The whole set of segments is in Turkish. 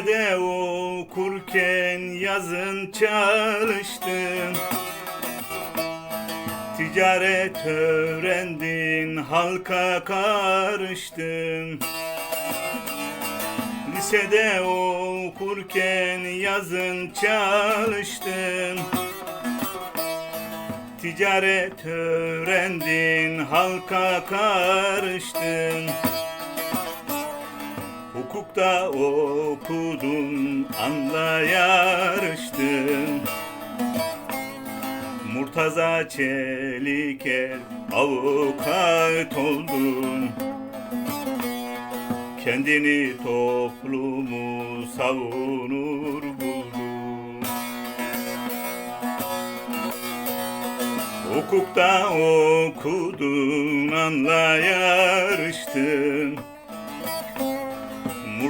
Lisede okurken yazın çalıştım Ticaret öğrendin, halka karıştın. Lisede okurken yazın çalıştın. Ticaret öğrendin, halka karıştın Hukukta okudun, anla yarıştın Murtaza Çeliker avukat oldun Kendini toplumu savunur buldun Hukukta okudun, anla yarıştın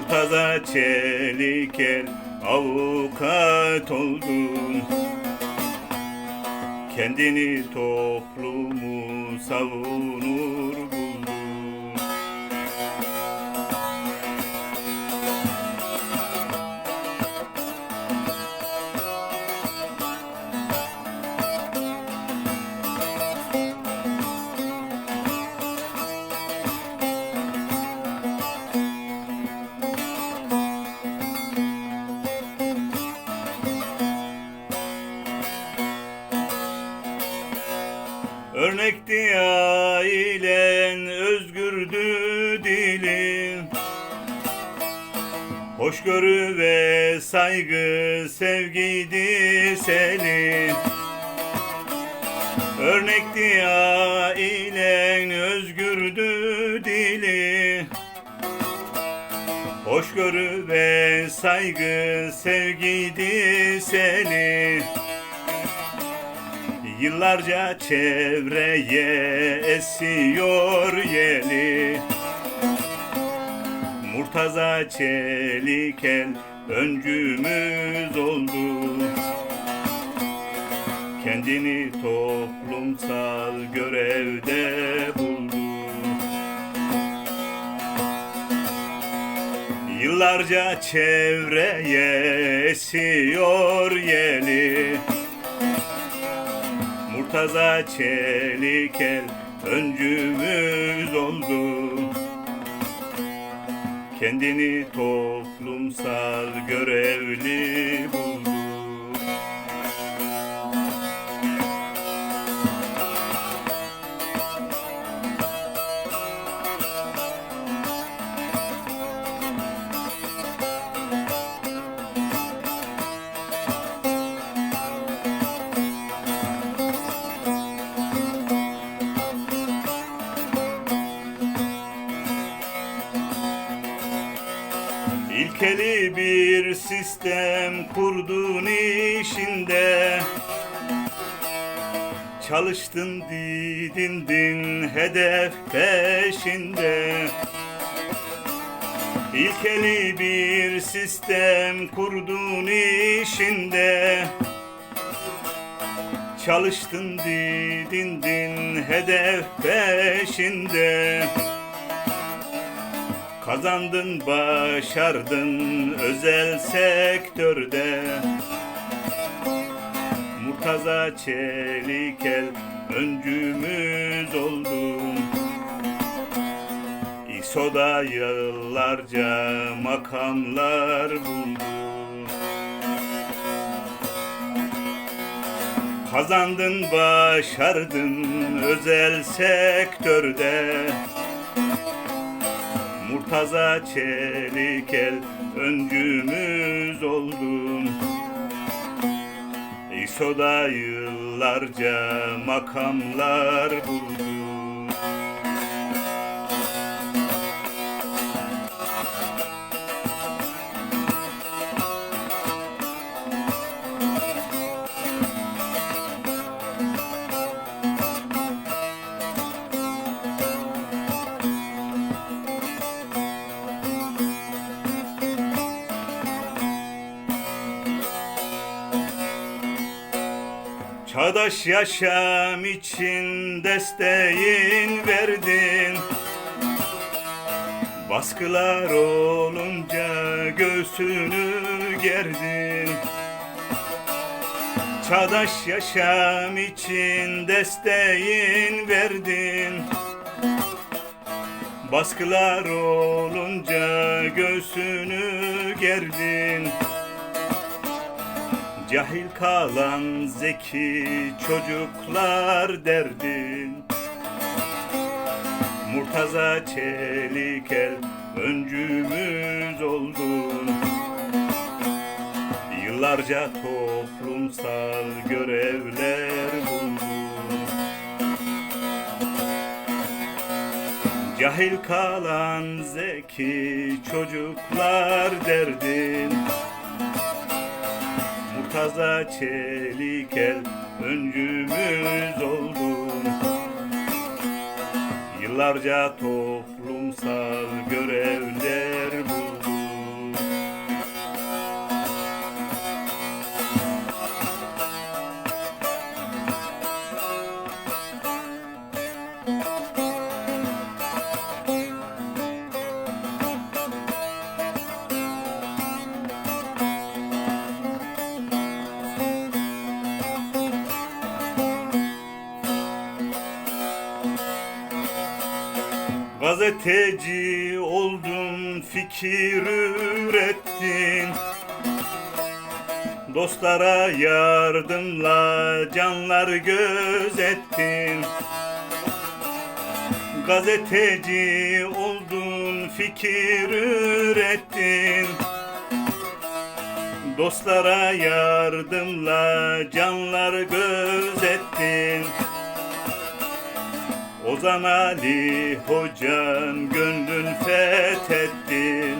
Murtaza Çeliker avukat oldun. Kendini toplumu savunur buldun Örnekti ailen, özgürdü dilin Hoşgörü ve saygı, sevgiydi senin Örnekti ailen, özgürdü dilin Hoşgörü ve saygı, sevgiydi senin Yıllarca çevreye esiyor yeli Murtaza Çelikel öncümüz oldu. Kendini toplumsal görevde buldu. Yıllarca çevreye esiyor yeli Murtaza Çelikel öncümüz oldu. Kendini toplumsal görevli buldu İlkeli bir sistem kurdun işinde. Çalıştın didindin hedef peşinde. İlkeli bir sistem kurdun işinde. Çalıştın didindin hedef peşinde Kazandın başardın özel sektörde. Murtaza Çelikel öncümüz oldun İSO'da yıllarca makamlar buldun Kazandın başardın özel sektörde Murtaza Çelikel öncümüz oldun. İSO'da yıllarca makamlar buldun Çağdaş yaşam için desteğin verdin. Baskılar olunca göğsünü gerdin. Çağdaş yaşam için desteğin verdin. Baskılar olunca göğsünü gerdin Cahil kalan zeki çocuklar derdin. Murtaza Çelikel öncümüz oldun. Yıllarca toplumsal görevler buldun. Cahil kalan zeki çocuklar derdin Murtaza Çelikel öncümüz oldun. Yıllarca toplumsal görevler buldun Gazeteci oldun, fikir ürettin. Dostlara yardımla canlar gözettin. Gazeteci oldun, fikir ürettin. Dostlara yardımla canlar gözettin Ozan Ali hocan gönlün fethettin.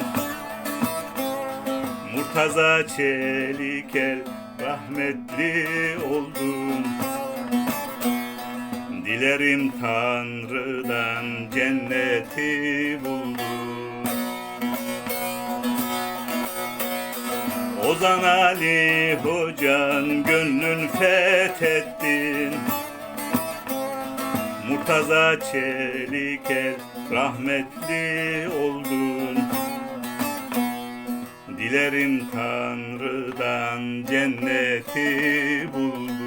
Murtaza Çelikel rahmetli oldun. Dilerim Tanrı'dan cenneti buldun. Ozan Ali hocan gönlün fethettin Murtaza Çelikel rahmetli oldun. Dilerim Tanrı'dan cenneti buldun